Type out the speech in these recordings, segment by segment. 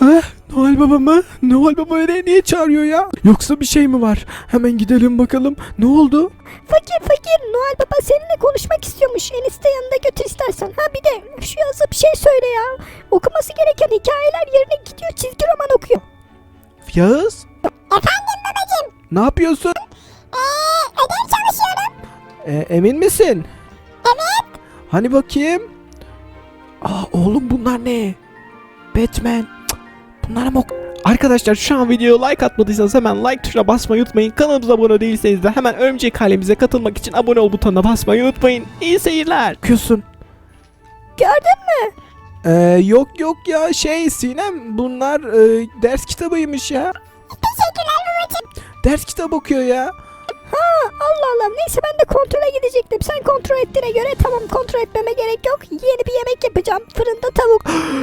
Ha? Noel Baba mı? Noel Baba nereye niye çağırıyor ya? Yoksa bir şey mi var? Hemen gidelim bakalım. Ne oldu? Fakir fakir Noel Baba seninle konuşmak istiyormuş. Enişte yanında götür istersen. Ha bir de şu yazı bir şey söyle ya. Okuması gereken hikayeler yerine gidiyor çizgi roman okuyor. Yağız? Efendim babacım. Ne yapıyorsun? Eee ödev çalışıyorum. E, emin misin? Evet. Hani bakayım? Aa oğlum bunlar ne? Batman. Cık, Bunlar mı ok- Arkadaşlar şu an videoya like atmadıysanız hemen like tuşuna basmayı unutmayın. Kanalımıza abone değilseniz de hemen örümcek halemize katılmak için abone ol butonuna basmayı unutmayın. İyi seyirler. Bakıyorsun. Gördün mü? Ee, yok yok ya şey Sinem bunlar e, ders kitabıymış ya. Teşekkürler babacım. Ders kitabı okuyor ya. Ha Allah Allah neyse ben de kontrole gidecektim. Sen kontrol ettiğine göre tamam kontrol etmeme gerek yok. Yeni bir yemek yapacağım. Fırında tavuk.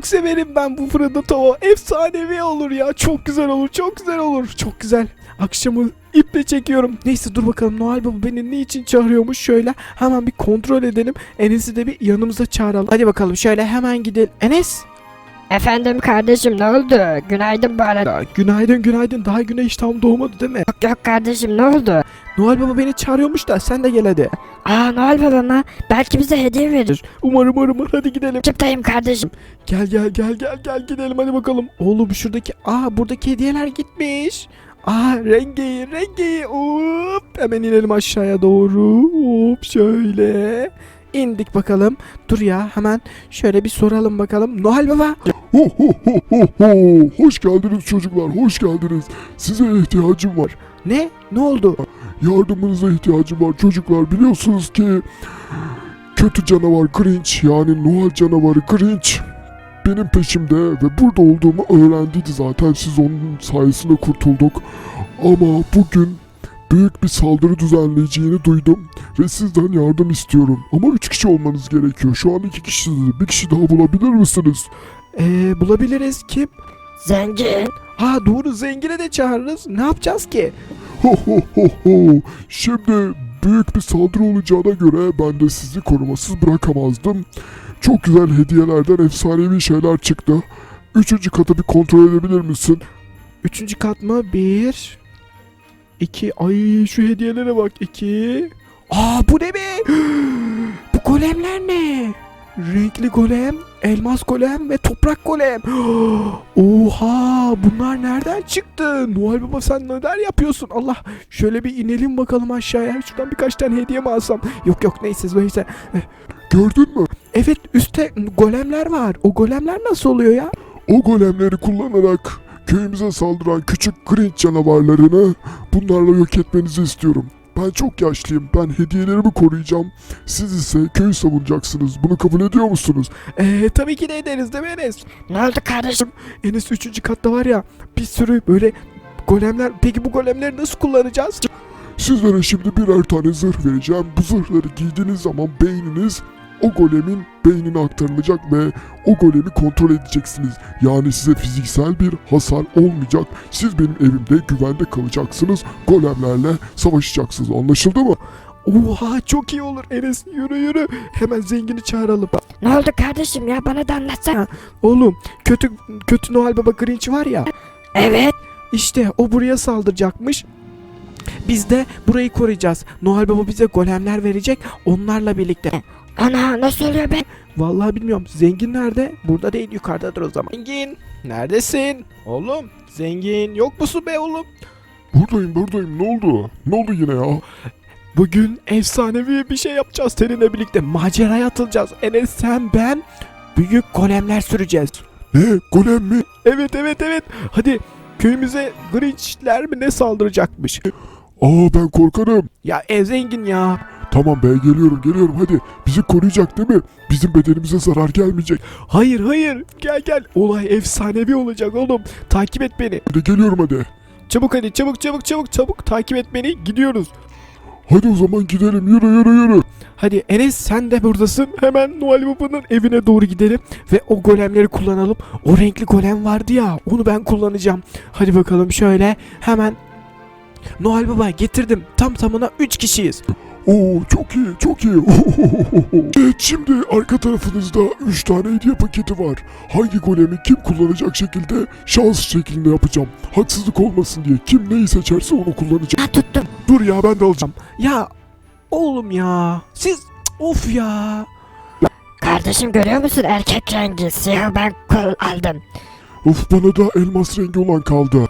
Çok severim ben bu fırında tavuğu. Efsanevi olur ya. Çok güzel olur. Çok güzel olur. Çok güzel. Akşamı iple çekiyorum. Neyse dur bakalım Noel Baba beni niçin çağırıyormuş şöyle. Hemen bir kontrol edelim. Enes'i de bir yanımıza çağıralım. Hadi bakalım şöyle hemen gidelim. Enes. Efendim kardeşim ne oldu? Günaydın bana. Ya, günaydın günaydın. Daha güneş tam doğmadı değil mi? Yok yok kardeşim ne oldu? Noel Baba beni çağırıyormuş da sen de gel hadi. Aa Noel Baba mı? Belki bize hediye verir. Umarım umarım hadi gidelim. Çıptayım kardeşim. Gel gel gel gel gel gidelim hadi bakalım. Oğlum şuradaki aa buradaki hediyeler gitmiş. Aa rengeyi rengeyi hop hemen inelim aşağıya doğru hop şöyle indik bakalım. Dur ya hemen şöyle bir soralım bakalım. Noel Baba. Ho ho ho ho ho. Hoş geldiniz çocuklar, hoş geldiniz. Size ihtiyacım var. Ne? Ne oldu? Yardımınıza ihtiyacım var çocuklar. Biliyorsunuz ki kötü canavar Grinch yani Noel canavarı Grinch benim peşimde ve burada olduğumu öğrendiydi zaten. Siz onun sayesinde kurtulduk. Ama bugün büyük bir saldırı düzenleyeceğini duydum ve sizden yardım istiyorum. Ama üç kişi olmanız gerekiyor. Şu an iki kişisiniz. Bir kişi daha bulabilir misiniz? Ee, bulabiliriz kim? Zengin. Ha doğru zengine de çağırırız. Ne yapacağız ki? Ho ho ho ho. Şimdi büyük bir saldırı olacağına göre ben de sizi korumasız bırakamazdım. Çok güzel hediyelerden efsanevi şeyler çıktı. Üçüncü katı bir kontrol edebilir misin? Üçüncü kat mı? Bir. iki. Ay şu hediyelere bak. İki. Aa bu ne be? bu golemler ne? Renkli golem, elmas golem ve toprak golem. Oha bunlar nereden çıktı? Noel Baba sen neler yapıyorsun? Allah şöyle bir inelim bakalım aşağıya. Şuradan birkaç tane hediye mi alsam? Yok yok neyse neyse. Gördün mü? Evet üstte golemler var. O golemler nasıl oluyor ya? O golemleri kullanarak köyümüze saldıran küçük Grinch canavarlarını bunlarla yok etmenizi istiyorum. Ben çok yaşlıyım. Ben hediyelerimi koruyacağım. Siz ise köyü savunacaksınız. Bunu kabul ediyor musunuz? Ee, tabii ki de ederiz değil mi Enes? Ne oldu kardeşim? Enes 3. katta var ya bir sürü böyle golemler. Peki bu golemleri nasıl kullanacağız? Sizlere şimdi birer tane zırh vereceğim. Bu zırhları giydiğiniz zaman beyniniz o golemin beynine aktarılacak ve o golemi kontrol edeceksiniz. Yani size fiziksel bir hasar olmayacak. Siz benim evimde güvende kalacaksınız. Golemlerle savaşacaksınız. Anlaşıldı mı? Oha çok iyi olur Enes yürü yürü. Hemen zengini çağıralım. Ne oldu kardeşim ya bana da anlatsana. Oğlum kötü kötü Noel Baba Grinch var ya. Evet. İşte o buraya saldıracakmış. Biz de burayı koruyacağız. Noel Baba bize golemler verecek onlarla birlikte. Ana nasıl oluyor be? Vallahi bilmiyorum. Zengin nerede? Burada değil yukarıdadır o zaman. Zengin neredesin? Oğlum zengin yok musun be oğlum? Buradayım buradayım. Ne oldu? Ne oldu yine ya? Bugün efsanevi bir şey yapacağız seninle birlikte. Maceraya atılacağız. Enes sen ben büyük golemler süreceğiz. Ne? Golem mi? Evet evet evet. Hadi köyümüze Grinch'ler mi ne saldıracakmış? Aa ben korkarım. Ya ev zengin ya. Tamam be geliyorum geliyorum hadi. Bizi koruyacak değil mi? Bizim bedenimize zarar gelmeyecek. Hayır hayır gel gel. Olay efsanevi olacak oğlum. Takip et beni. Hadi geliyorum hadi. Çabuk hadi çabuk çabuk çabuk çabuk takip et beni. Gidiyoruz. Hadi o zaman gidelim yürü yürü yürü. Hadi Enes sen de buradasın. Hemen Noel Baba'nın evine doğru gidelim ve o golemleri kullanalım. O renkli golem vardı ya onu ben kullanacağım. Hadi bakalım şöyle hemen Noel Baba getirdim. Tam tamına 3 kişiyiz. Oo çok iyi çok iyi. evet şimdi arka tarafınızda 3 tane hediye paketi var. Hangi golemi kim kullanacak şekilde şans şeklinde yapacağım. Haksızlık olmasın diye kim neyi seçerse onu kullanacak. Ha tuttum. Dur ya ben de alacağım. Ya oğlum ya. Siz of ya. Kardeşim görüyor musun erkek rengi siyah ben kol aldım. Of bana da elmas rengi olan kaldı.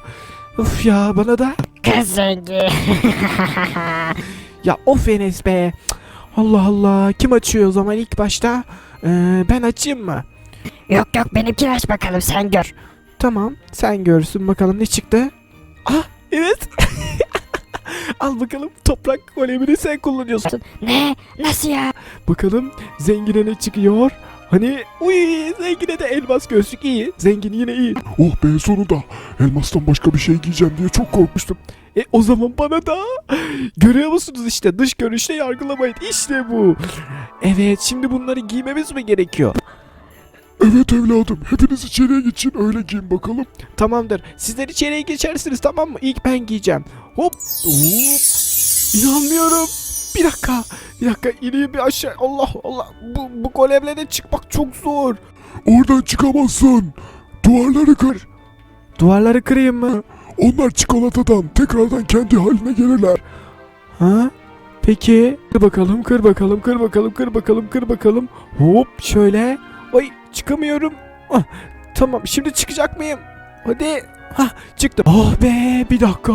Of ya bana da. Kız rengi. Ya of Enes be. Allah Allah. Kim açıyor o zaman ilk başta? Ee, ben açayım mı? yok yok benimkini aç bakalım sen gör. Tamam. Sen görsün bakalım ne çıktı. Ah evet. Al bakalım toprak golemini sen kullanıyorsun. Ne? Nasıl ya? Bakalım zengine ne çıkıyor? Hani uy zengine de elmas gözlük iyi. Zengin yine iyi. Oh be sonunda. Elmastan başka bir şey giyeceğim diye çok korkmuştum. E o zaman bana da görüyor musunuz işte dış görünüşte yargılamayın işte bu. Evet şimdi bunları giymemiz mi gerekiyor? Evet evladım hepiniz içeriye geçin öyle giyin bakalım. Tamamdır. Sizler içeriye geçersiniz tamam mı? İlk ben giyeceğim. Hop. Hop. İnanmıyorum. Bir dakika. Bir dakika ineyim bir aşağı. Allah Allah. Bu, bu golemlere çıkmak çok zor. Oradan çıkamazsın. Duvarları kır. Duvarları kırayım mı? Onlar çikolatadan tekrardan kendi haline gelirler. Ha? Peki. Kır bakalım, kır bakalım, kır bakalım, kır bakalım, kır bakalım. Hop şöyle. Ay çıkamıyorum. Ah, tamam şimdi çıkacak mıyım? Hadi. Hah çıktım. Oh be bir dakika.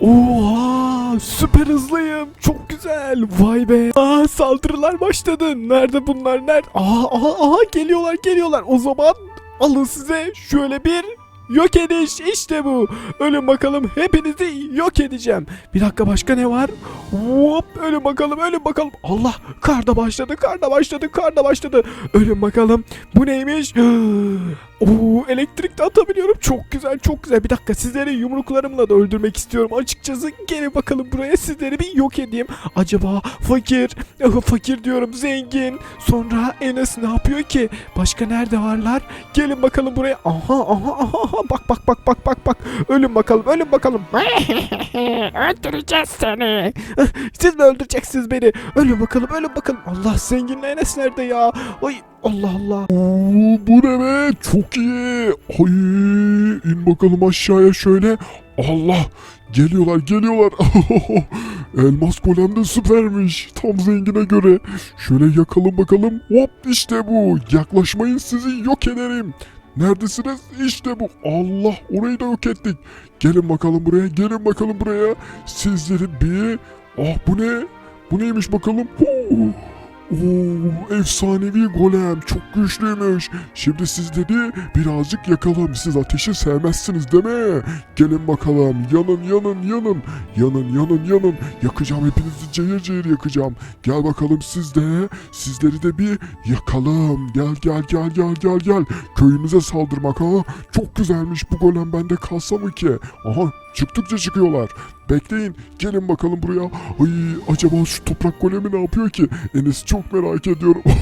Oha süper hızlıyım. Çok güzel. Vay be. Aa saldırılar başladı. Nerede bunlar? Nerede? Aa, aha, aha geliyorlar geliyorlar. O zaman alın size şöyle bir yok ediş. İşte bu. Ölün bakalım hepinizi yok edeceğim. Bir dakika başka ne var? Hop ölün bakalım ölün bakalım. Allah kar da başladı kar da başladı kar da başladı. Ölün bakalım. Bu neymiş? Oo elektrik de atabiliyorum. Çok güzel çok güzel. Bir dakika sizleri yumruklarımla da öldürmek istiyorum. Açıkçası gelin bakalım buraya sizleri bir yok edeyim. Acaba fakir, ah, fakir diyorum zengin. Sonra Enes ne yapıyor ki? Başka nerede varlar? Gelin bakalım buraya. Aha aha aha bak bak bak bak bak bak. Ölün bakalım ölün bakalım. Öldüreceğiz seni. Siz mi öldüreceksiniz beni? Ölün bakalım ölün bakalım. Allah zenginle Enes nerede ya? Ay Allah Allah. Oo, bu ne be? Çok iyi. Ay, in bakalım aşağıya şöyle. Allah. Geliyorlar geliyorlar. Elmas golem de süpermiş. Tam zengine göre. Şöyle yakalım bakalım. Hop işte bu. Yaklaşmayın sizi yok ederim. Neredesiniz? İşte bu. Allah orayı da yok ettik. Gelin bakalım buraya. Gelin bakalım buraya. Sizleri bir... Ah bu ne? Bu neymiş bakalım? Huu. Oo, efsanevi golem çok güçlüymüş. Şimdi sizleri birazcık yakalım. Siz ateşi sevmezsiniz değil mi? Gelin bakalım. Yanın yanın yanın. Yanın yanın yanın. Yakacağım hepinizi cayır cayır yakacağım. Gel bakalım siz de. Sizleri de bir yakalım. Gel gel gel gel gel gel. Köyümüze saldırmak ha. Çok güzelmiş bu golem bende kalsa mı ki? Aha çıktıkça çıkıyorlar. Bekleyin gelin bakalım buraya. Ay acaba şu toprak golemi ne yapıyor ki? Enes çok merak ediyorum.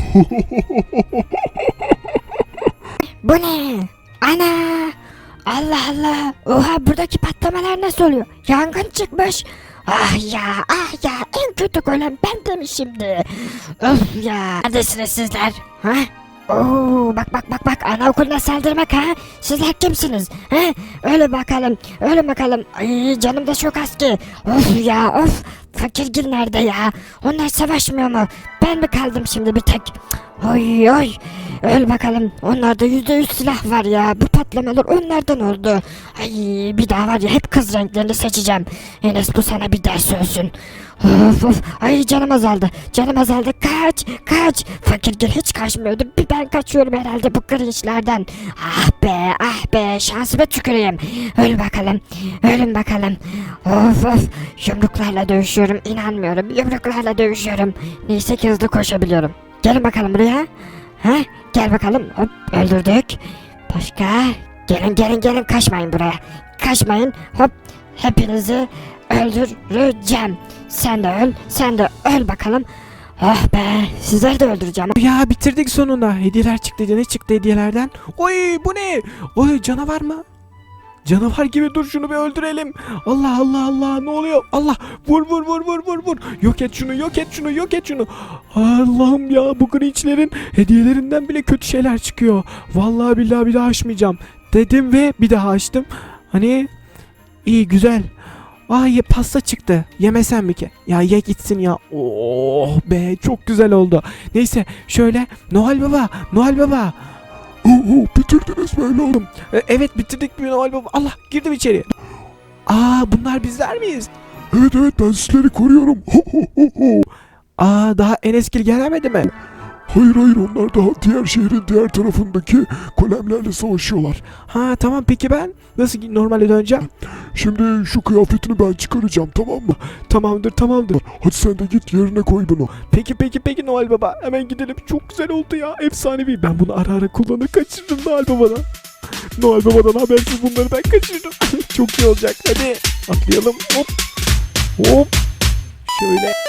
Bu ne? Ana! Allah Allah! Oha buradaki patlamalar nasıl oluyor? Yangın çıkmış. Ah ya ah ya en kötü golem ben demişimdi. Öf ya. Neredesiniz sizler? Ha? Oo bak bak bak bak anaokuluna saldırmak ha? Sizler kimsiniz? Ha? Öyle bakalım öyle bakalım. Ay canım da çok az ki. Of ya of. Fakirgil nerede ya? Onlar savaşmıyor mu? Ben mi kaldım şimdi bir tek? Oy oy. Öl bakalım. Onlarda yüzde yüz silah var ya. Bu patlamalar onlardan oldu. Ay bir daha var ya hep kız renklerini seçeceğim. Enes bu sana bir ders olsun. Of of. Ay canım azaldı. Canım azaldı. Kaç kaç. Fakirgil hiç kaçmıyordu. Bir ben kaçıyorum herhalde bu cringe'lerden. Ah be ah be şansıma tüküreyim. Öl bakalım. Ölün bakalım. Of of. Yumruklarla dövüşüyorum. inanmıyorum. Yumruklarla dövüşüyorum. Neyse ki hızlı koşabiliyorum. Gelin bakalım buraya. Ha? Gel bakalım. Hop öldürdük. Başka? Gelin gelin gelin kaçmayın buraya. Kaçmayın. Hop hepinizi öldüreceğim. Sen de öl, sen de öl bakalım. Oh be, sizleri de öldüreceğim. Ya bitirdik sonunda. Hediyeler çıktı. Ne çıktı hediyelerden? Oy bu ne? Oy canavar mı? Canavar gibi dur şunu bir öldürelim. Allah Allah Allah ne oluyor? Allah vur vur vur vur vur vur. Yok et şunu yok et şunu yok et şunu. Allah'ım ya bu Grinch'lerin hediyelerinden bile kötü şeyler çıkıyor. Vallahi billahi bir daha açmayacağım. Dedim ve bir daha açtım. Hani iyi güzel. Ay ye pasta çıktı. Yemesen mi ki? Ya ye gitsin ya. Oh be çok güzel oldu. Neyse şöyle Noel Baba, Noel Baba. Oo, oo, bitirdiniz mi evladım? E, evet bitirdik bir Noel Baba. Allah girdim içeri. Aa bunlar bizler miyiz? Evet evet ben sizleri koruyorum. Ho, ho, ho, ho. Aa daha Eneskil gelemedi mi? Hayır hayır onlar daha diğer şehrin diğer tarafındaki golemlerle savaşıyorlar. Ha tamam peki ben nasıl normale döneceğim? Şimdi şu kıyafetini ben çıkaracağım tamam mı? Tamamdır tamamdır. Hadi sen de git yerine koy bunu. Peki peki peki Noel Baba. Hemen gidelim. Çok güzel oldu ya. Efsanevi. Ben bunu ara ara kullanıp kaçırdım Noel Baba'dan. Noel Baba'dan habersiz bunları ben kaçırdım. Çok iyi olacak. Hadi atlayalım. Hop. Hop. Şöyle.